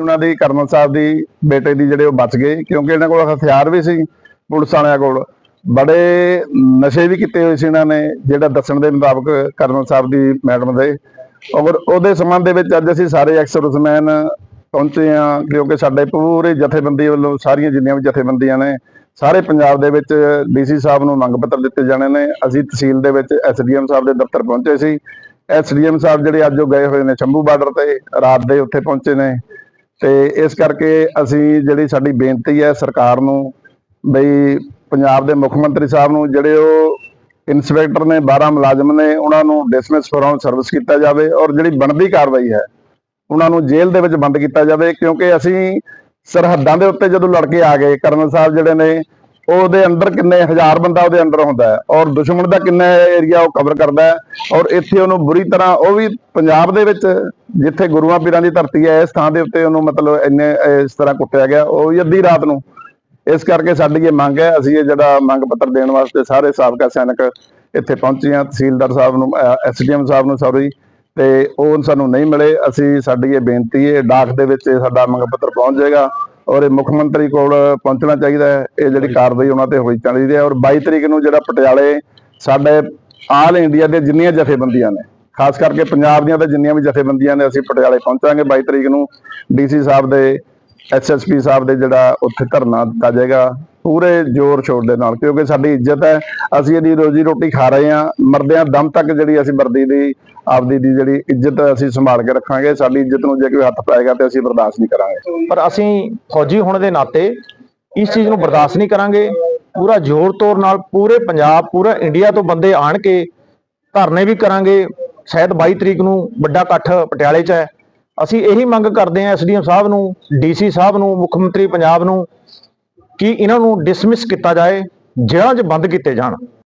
ਉਹਨਾਂ ਦੀ ਕਰਨਲ ਸਾਹਿਬ ਦੀ ਬੇਟੇ ਦੀ ਜਿਹੜੇ ਉਹ ਬਚ ਗਏ, ਕਿਉਂਕਿ ਇਹਨਾਂ ਕੋਲ ਹਥਿਆਰ ਵੀ ਸੀ ਪੁਲਿਸ ਵਾਲਿਆਂ ਕੋਲ। ਬੜੇ ਨਸ਼ੇ ਵੀ ਕੀਤੇ ਹੋਏ ਸੀ ਇਹਨਾਂ ਨੇ, ਜਿਹੜਾ ਦੱਸਣ ਦੇ ਮੁਤਾਬਕ ਕਰਨਲ ਸਾਹਿਬ ਦੀ ਮੈਡਮ ਦੇ। ਔਰ ਉਹਦੇ ਸੰਬੰਧ ਦੇ ਵਿੱਚ ਅੱਜ ਅਸੀਂ ਸਾਰੇ ਐਕਸਰਸਮੈਨ ਪਹੁੰਚੇ ਆ ਕਿਉਂਕਿ ਸਾਡੇ ਪੂਰੇ ਜਥੇਬੰਦੀ ਵੱਲੋਂ ਸਾਰੀਆਂ ਜਿੰਨੀਆਂ ਵੀ ਜਥੇਬੰਦੀਆਂ ਨੇ, ਸਾਰੇ ਪੰਜਾਬ ਦੇ ਵਿੱਚ ਡੀਸੀ ਸਾਹਿਬ ਨੂੰ ਮੰਗ ਪੱਤਰ ਦਿੱਤੇ ਜਾਣੇ ਨੇ। ਅਸੀਂ ਤਹਿਸੀਲ ਦੇ ਵਿੱਚ ਐਸਡੀਐਮ ਸਾਹਿਬ ਦੇ ਦਫ਼ਤਰ ਪਹੁੰਚੇ ਸੀ। ਐਸਡੀਐਮ ਸਾਹਿਬ ਜਿਹੜੇ ਅੱਜ ਉਹ ਗਏ ਹੋਏ ਨੇ ਸ਼ੰਭੂ ਬਾਰਡਰ ਤੇ, ਰਾਤ ਦੇ ਉੱਥੇ ਪਹੁੰਚੇ ਨੇ। ਤੇ ਇਸ ਕਰਕੇ ਅਸੀਂ ਜਿਹੜੀ ਸਾਡੀ ਬੇਨਤੀ ਹੈ ਸਰਕਾਰ ਨੂੰ ਬਈ ਪੰਜਾਬ ਦੇ ਮੁੱਖ ਮੰਤਰੀ ਸਾਹਿਬ ਨੂੰ, ਜਿਹੜੇ ਉਹ ਇਨਸਪੈਕਟਰ ਨੇ 12 ਮੁਲਾਜ਼ਮ ਨੇ, ਉਹਨਾਂ ਨੂੰ ਡਿਸਮਿਸ ਫਰੋਮ ਸਰਵਿਸ ਕੀਤਾ ਜਾਵੇ ਔਰ ਜਿਹੜੀ ਬਣਦੀ ਕਾਰਵਾਈ ਹੈ, ਉਹਨਾਂ ਨੂੰ ਜੇਲ੍ਹ ਦੇ ਵਿੱਚ ਬੰਦ ਕੀਤਾ ਜਾਵੇ ਕਿਉਂਕਿ ਅਸੀਂ ਸਰਹੱਦਾਂ ਦੇ ਉੱਤੇ ਜਦੋਂ ਲੜਕੇ ਆ ਗਏ, ਕਰਨਲ ਸਾਹਿਬ ਜਿਹੜੇ ਨੇ ਉਹਦੇ ਅੰਦਰ ਕਿੰਨੇ ਹਜ਼ਾਰ ਬੰਦਾ ਉਹਦੇ ਅੰਦਰ ਹੁੰਦਾ ਹੈ ਔਰ ਦੁਸ਼ਮਣ ਦਾ ਕਿੰਨਾ ਏਰੀਆ ਉਹ ਕਵਰ ਕਰਦਾ ਹੈ ਔਰ ਇੱਥੇ ਉਹਨੂੰ ਬੁਰੀ ਤਰ੍ਹਾਂ ਉਹ ਵੀ ਪੰਜਾਬ ਦੇ ਵਿੱਚ ਜਿੱਥੇ ਗੁਰੂਆਂ ਪੀਰਾਂ ਦੀ ਧਰਤੀ ਹੈ, ਇਸ ਥਾਂ ਦੇ ਉੱਤੇ ਉਹਨੂੰ ਮਤਲਬ ਇੰਨੇ, ਇਸ ਤਰ੍ਹਾਂ ਕੁੱਟਿਆ ਗਿਆ, ਉਹ ਵੀ ਅੱਧੀ ਰਾਤ ਨੂੰ। ਇਸ ਕਰਕੇ ਸਾਡੀ ਇਹ ਮੰਗ ਹੈ, ਅਸੀਂ ਇਹ ਜਿਹੜਾ ਮੰਗ ਪੱਤਰ ਦੇਣ ਵਾਸਤੇ ਸਾਰੇ ਸਾਬਕਾ ਸੈਨਿਕ ਇੱਥੇ ਪਹੁੰਚੇ ਹਾਂ, ਤਹਿਸੀਲਦਾਰ ਸਾਹਿਬ ਨੂੰ ਐਸਡੀਐਮ ਸਾਹਿਬ ਨੂੰ ਸੌਰੀ ਤੇ ਉਹ ਸਾਨੂੰ ਨਹੀਂ ਮਿਲੇ। ਅਸੀਂ, ਸਾਡੀ ਇਹ ਬੇਨਤੀ ਹੈ, ਡਾਕ ਦੇ ਵਿੱਚ ਸਾਡਾ ਮੰਗ ਪੱਤਰ ਪਹੁੰਚ ਜਾਏਗਾ। ਔਰ ਇਹ ਮੁੱਖ ਮੰਤਰੀ ਕੋਲ ਪਹੁੰਚਣਾ ਚਾਹੀਦਾ ਹੈ। ਇਹ ਜਿਹੜੀ ਕਾਰਵਾਈ ਉਹਨਾਂ ਤੇ ਹੋਈ ਚਾਹੀਦੀ ਹੈ ਔਰ 22 ਤਰੀਕ ਨੂੰ ਜਿਹੜਾ ਪਟਿਆਲੇ ਸਾਡੇ ਆਲ ਇੰਡੀਆ ਦੇ ਜਿੰਨੀਆਂ ਜਥੇਬੰਦੀਆਂ ਨੇ ਖਾਸ ਕਰਕੇ ਪੰਜਾਬ ਦੀਆਂ ਤਾਂ ਜਿੰਨੀਆਂ ਵੀ ਜਥੇਬੰਦੀਆਂ ਨੇ ਅਸੀਂ ਪਟਿਆਲੇ ਪਹੁੰਚਾਂਗੇ 22 ਤਰੀਕ ਨੂੰ। ਡੀਸੀ ਸਾਹਿਬ ਦੇ ਐਸਐਸਪੀ ਸਾਹਿਬ ਦੇ ਜਿਹੜਾ ਉੱਥੇ ਧਰਨਾ ਦਿੱਤਾ ਜਾਏਗਾ, ਪੂਰੇ ਜ਼ੋਰ ਸ਼ੋਰ ਦੇ ਨਾਲ, ਕਿਉਂਕਿ ਸਾਡੀ ਇੱਜ਼ਤ ਹੈ, ਅਸੀਂ ਇਹਦੀ ਰੋਜੀ ਰੋਟੀ ਖਾ ਰਹੇ ਹਾਂ, ਮਰਦਿਆਂ ਦਮ ਤੱਕ ਜਿਹੜੀ ਅਸੀਂ ਵਰਦੀ ਦੀ, ਆਪਦੀ ਦੀ ਜਿਹੜੀ ਇੱਜ਼ਤ ਅਸੀਂ ਸੰਭਾਲ ਕੇ ਰੱਖਾਂਗੇ, ਸਾਡੀ ਇੱਜ਼ਤ ਨੂੰ ਜੇ ਕੋਈ ਹੱਥ ਪਾਏਗਾ ਤੇ ਅਸੀਂ ਬਰਦਾਸ਼ਤ ਨਹੀਂ ਕਰਾਂਗੇ। ਪਰ ਅਸੀਂ ਫੌਜੀ ਹੋਣ ਦੇ ਨਾਤੇ ਇਸ ਚੀਜ਼ ਨੂੰ ਬਰਦਾਸ਼ਤ ਨਹੀਂ ਕਰਾਂਗੇ, ਪੂਰਾ ਜ਼ੋਰ ਤੋਰ ਨਾਲ ਪੂਰੇ ਪੰਜਾਬ, ਪੂਰਾ ਇੰਡੀਆ ਤੋਂ ਬੰਦੇ ਆਣ ਕੇ ਧਰਨੇ ਵੀ ਕਰਾਂਗੇ, ਸ਼ਾਇਦ 22 ਤਰੀਕ ਨੂੰ ਵੱਡਾ ਇਕੱਠ ਪਟਿਆਲੇ 'ਚ ਹੈ ਅਸੀਂ ਇਹੀ ਮੰਗ ਕਰਦੇ ਹਾਂ ਐਸਡੀਐਮ ਸਾਹਿਬ ਨੂੰ, ਡੀਸੀ ਸਾਹਿਬ ਨੂੰ, ਮੁੱਖ ਮੰਤਰੀ ਪੰਜਾਬ ਨੂੰ, ਕਿ ਇਹਨਾਂ ਨੂੰ ਡਿਸਮਿਸ ਕੀਤਾ ਜਾਏ, ਜੇਲ੍ਹਾਂ 'ਚ ਬੰਦ ਕੀਤੇ ਜਾਣ।